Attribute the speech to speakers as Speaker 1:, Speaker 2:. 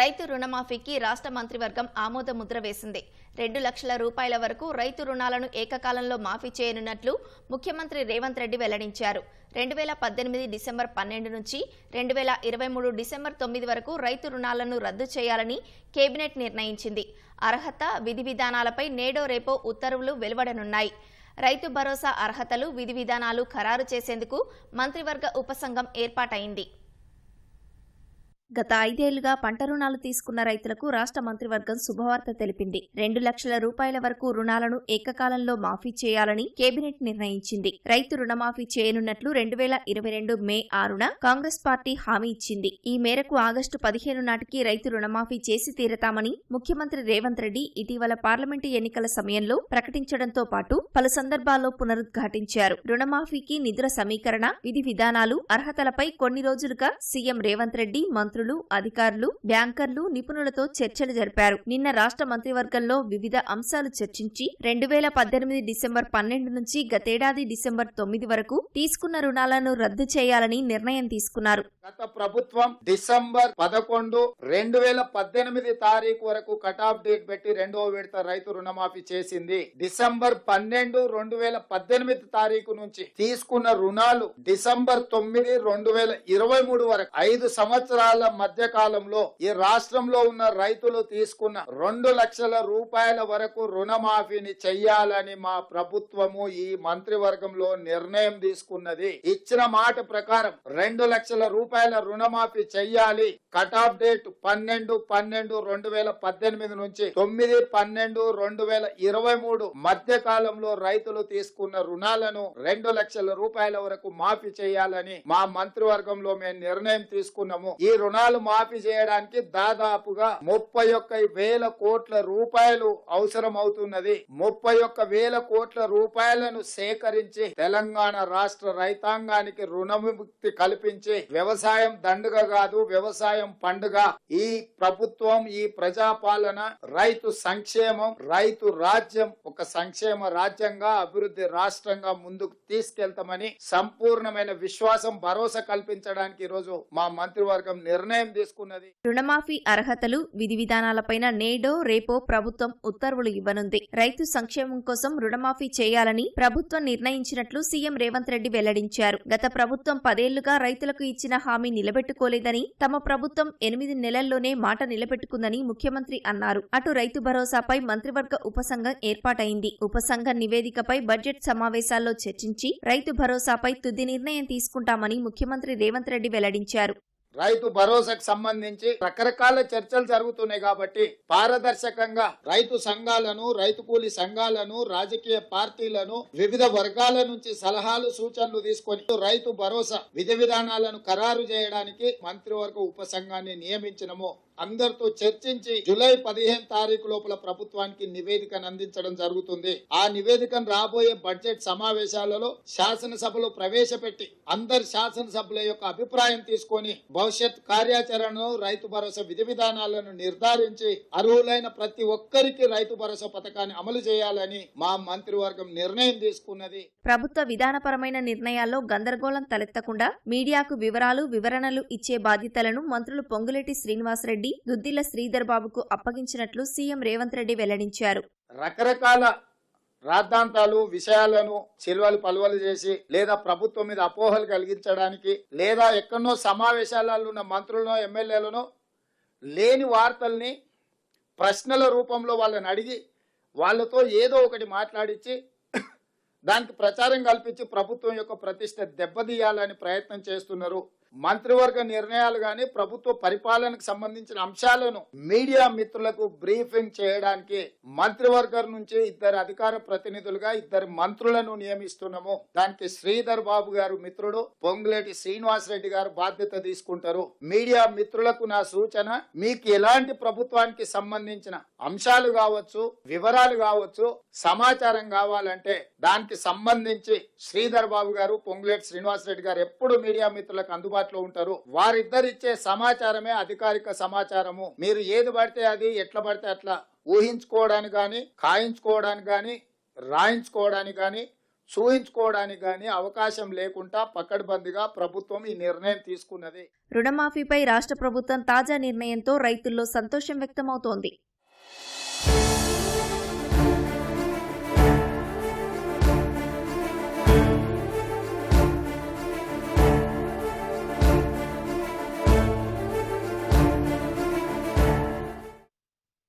Speaker 1: రైతు రుణమాఫీకి రాష్ట్ర మంత్రివర్గం ఆమోద ముద్ర వేసింది. రెండు లక్షల రూపాయల వరకు రైతు రుణాలను ఏకకాలంలో మాఫీ చేయనున్నట్లు ముఖ్యమంత్రి రేవంత్ రెడ్డి వెల్లడించారు. రెండు వేల పద్దెనిమిది డిసెంబర్ పన్నెండు నుంచి రెండు వేల ఇరవై మూడు డిసెంబర్ తొమ్మిది వరకు రైతు రుణాలను రద్దు చేయాలని కేబినెట్ నిర్ణయించింది. అర్హత విధి విధానాలపై నేడో రేపో ఉత్తర్వులు వెలువడనున్నాయి. రైతు భరోసా అర్హతలు విధి విధానాలు ఖరారు చేసేందుకు మంత్రివర్గ ఉపసంఘం ఏర్పాటైంది. గత ఐదేళ్ళుగా పంట రుణాలు తీసుకున్న రైతులకు రాష్ట్ర మంత్రివర్గం శుభవార్త తెలిపింది. రెండు లక్షల రూపాయల వరకు రుణాలను ఏకకాలంలో మాఫీ చేయాలని కేబినెట్ నిర్ణయించింది. రైతు రుణమాఫీ చేయనున్నట్లు రెండు వేల ఇరవై రెండు మే ఆరున కాంగ్రెస్ పార్టీ హామీ ఇచ్చింది. ఈ మేరకు ఆగస్టు పదిహేను నాటికి రైతు రుణమాఫీ చేసి తీరతామని ముఖ్యమంత్రి రేవంత్ రెడ్డి ఇటీవల పార్లమెంటు ఎన్నికల సమయంలో ప్రకటించడంతో పాటు పలు సందర్భాల్లో పునరుద్ఘాటించారు. రుణమాఫీకి నిధుల సమీకరణ విధి విధానాలు అర్హతలపై కొన్ని రోజులుగా సీఎం రేవంత్ రెడ్డి మంత్రులు అధికారులు బ్యాంకర్లు నిపుణులతో చర్చలు జరిపారు. నిన్న రాష్ట్ర మంత్రివర్గంలో వివిధ అంశాలు చర్చించి రెండు వేల పద్దెనిమిది డిసెంబర్ పన్నెండు నుంచి గతేడాది డిసెంబర్ తొమ్మిది వరకు తీసుకున్న రుణాలను రద్దు చేయాలని నిర్ణయం తీసుకున్నారు.
Speaker 2: గత ప్రభుత్వం డిసెంబర్ పదకొండు రెండు వేల పద్దెనిమిది తారీఖు వరకు కట్ ఆఫ్ డేట్ పెట్టి రెండవ విడత రైతు రుణమాఫీ చేసింది. డిసెంబర్ పన్నెండు రెండు వేల పద్దెనిమిది తారీఖు నుంచి తీసుకున్న రుణాలు డిసెంబర్ తొమ్మిది రెండు వేల ఇరవై మూడు వరకు ఐదు సంవత్సరాల మధ్య కాలంలో ఈ రాష్ట్రంలో ఉన్న రైతులు తీసుకున్న రెండు లక్షల రూపాయల వరకు రుణమాఫీని చెయ్యాలని మా ప్రభుత్వము ఈ మంత్రివర్గంలో నిర్ణయం తీసుకున్నది. ఇచ్చిన మాట ప్రకారం రెండు లక్షల రూపాయల రుణమాఫీ చెయ్యాలి. కట్ ఆఫ్ డేట్ పన్నెండు పన్నెండు రెండు వేల పద్దెనిమిది నుంచి తొమ్మిది పన్నెండు రెండు వేల ఇరవై మూడు మధ్య కాలంలో రైతులు తీసుకున్న రుణాలను రెండు లక్షల రూపాయల వరకు మాఫీ చేయాలని మా మంత్రివర్గంలో మేము నిర్ణయం తీసుకున్నాము. ఈ రుణాలు మాఫీ చేయడానికి దాదాపుగా ముప్పై ఒక్క వేల కోట్ల రూపాయలు అవసరం అవుతున్నది ముప్పై ఒక్క వేల కోట్ల రూపాయలను సేకరించి తెలంగాణ రాష్ట్ర రైతాంగానికి రుణముక్తి కల్పించి వ్యవసాయం దండుగ కాదు వ్యవసాయం పండుగ. ఈ ప్రభుత్వం ఈ ప్రజాపాలన రైతు సంక్షేమం రైతు రాజ్యం ఒక సంక్షేమ రాజ్యంగా అభివృద్ధి రాష్ట్రంగా ముందుకు తీసుకెళ్తామని సంపూర్ణమైన విశ్వాసం భరోసా కల్పించడానికి ఈరోజు మా మంత్రివర్గం నిర్ణయం తీసుకున్నది.
Speaker 1: రుణమాఫీ అర్హతలు విధి విధానాలపైన నేడో రేపో ప్రభుత్వం ఉత్తర్వులు ఇవ్వనుంది. రైతు సంక్షేమం కోసం రుణమాఫీ చేయాలని ప్రభుత్వం నిర్ణయించినట్లు సీఎం రేవంత్ రెడ్డి వెల్లడించారు. గత ప్రభుత్వం పదేళ్ళుగా రైతులకు ఇచ్చిన హామీ నిలబెట్టుకోలేదని తమ ప్రభుత్వం ఎనిమిది నెలల్లోనే మాట నిలబెట్టుకుందని ముఖ్యమంత్రి అన్నారు. అటు రైతు భరోసాపై మంత్రివర్గ ఉపసంఘం ఏర్పాటైంది. ఉపసంఘం నివేదికపై బడ్జెట్ సమావేశాల్లో చర్చించి రైతు భరోసాపై తుది నిర్ణయం తీసుకుంటామని ముఖ్యమంత్రి రేవంత్ రెడ్డి వెల్లడించారు.
Speaker 2: రైతు భరోసాకు సంబంధించి రకరకాల చర్చలు జరుగుతున్నాయి కాబట్టి పారదర్శకంగా రైతు సంఘాలను రైతు కూలి సంఘాలను రాజకీయ పార్టీలను వివిధ వర్గాల నుంచి సలహాలు సూచనలు తీసుకొని రైతు భరోసా విధి విధానాలను ఖరారు చేయడానికి మంత్రివర్గ ఉపసంఘాన్ని నియమించినము. అందరితో చర్చించి జూలై పదిహేను తారీఖు లోపల ప్రభుత్వానికి నివేదికను అందించడం జరుగుతుంది. ఆ నివేదికను రాబోయే బడ్జెట్ సమావేశాలలో శాసనసభలో ప్రవేశపెట్టి అందరు శాసనసభ్యుల యొక్క అభిప్రాయం తీసుకొని భవిష్యత్ కార్యాచరణను రైతు భరోసా విధి విధానాలను నిర్ధారించి అర్హులైన ప్రతి ఒక్కరికి రైతు భరోసా పథకాన్ని అమలు చేయాలని మా మంత్రివర్గం నిర్ణయం తీసుకున్నది.
Speaker 1: ప్రభుత్వ విధానపరమైన నిర్ణయాల్లో గందరగోళం తలెత్తకుండా మీడియాకు వివరాలు వివరణలు ఇచ్చే బాధ్యతలను మంత్రులు పొంగులేటి శ్రీనివాసరెడ్డి దుద్దిల శ్రీధర్ బాబుకు అప్పగించినట్లు సీఎం రేవంత్ రెడ్డి వెల్లడించారు.
Speaker 2: రకరకాల రాద్ధాంతాలు విషయాలను చెల్వలు పలువలు చేసి లేదా ప్రభుత్వం మీద అపోహలు కలిగించడానికి లేదా ఎక్కడో సమావేశాలలో ఉన్న మంత్రులను ఎమ్మెల్యేలను లేని వార్తల్ని ప్రశ్నల రూపంలో వాళ్ళని అడిగి వాళ్ళతో ఏదో ఒకటి మాట్లాడించి దానికి ప్రచారం కల్పించి ప్రభుత్వం యొక్క ప్రతిష్ట దెబ్బతీయాలని ప్రయత్నం చేస్తున్నారు. మంత్రివర్గ నిర్ణయాలు గాని ప్రభుత్వ పరిపాలనకు సంబంధించిన అంశాలను మీడియా మిత్రులకు బ్రీఫింగ్ చేయడానికి మంత్రివర్గం నుంచి ఇద్దరు అధికార ప్రతినిధులుగా ఇద్దరు మంత్రులను నియమిస్తున్నాము. దానికి శ్రీధర్ బాబు గారు మిత్రుడు పొంగులేటి శ్రీనివాస్ రెడ్డి గారు బాధ్యత తీసుకుంటారు. మీడియా మిత్రులకు నా సూచన మీకు ఎలాంటి ప్రభుత్వానికి సంబంధించిన అంశాలు కావచ్చు వివరాలు కావచ్చు సమాచారం కావాలంటే దానికి సంబంధించి శ్రీధర్ బాబు గారు పొంగులేటి శ్రీనివాస్ రెడ్డి గారు ఎప్పుడు మీడియా మిత్రులకు అందుబాటులో ఉంటారు. వారిద్దరిచ్చే సమాచారమే అధికారిక సమాచారము. మీరు ఏది పడితే అది ఎట్లా పడితే అట్లా ఊహించుకోవడానికి కానీ కాయించుకోవడానికి కానీ రాయించుకోవడానికి కానీ చూయించుకోవడానికి గాని అవకాశం లేకుండా పక్కడబందిగా ప్రభుత్వం ఈ నిర్ణయం తీసుకున్నది.
Speaker 1: రుణమాఫీపై రాష్ట్ర ప్రభుత్వం తాజా నిర్ణయంతో రైతుల్లో సంతోషం వ్యక్తమవుతోంది.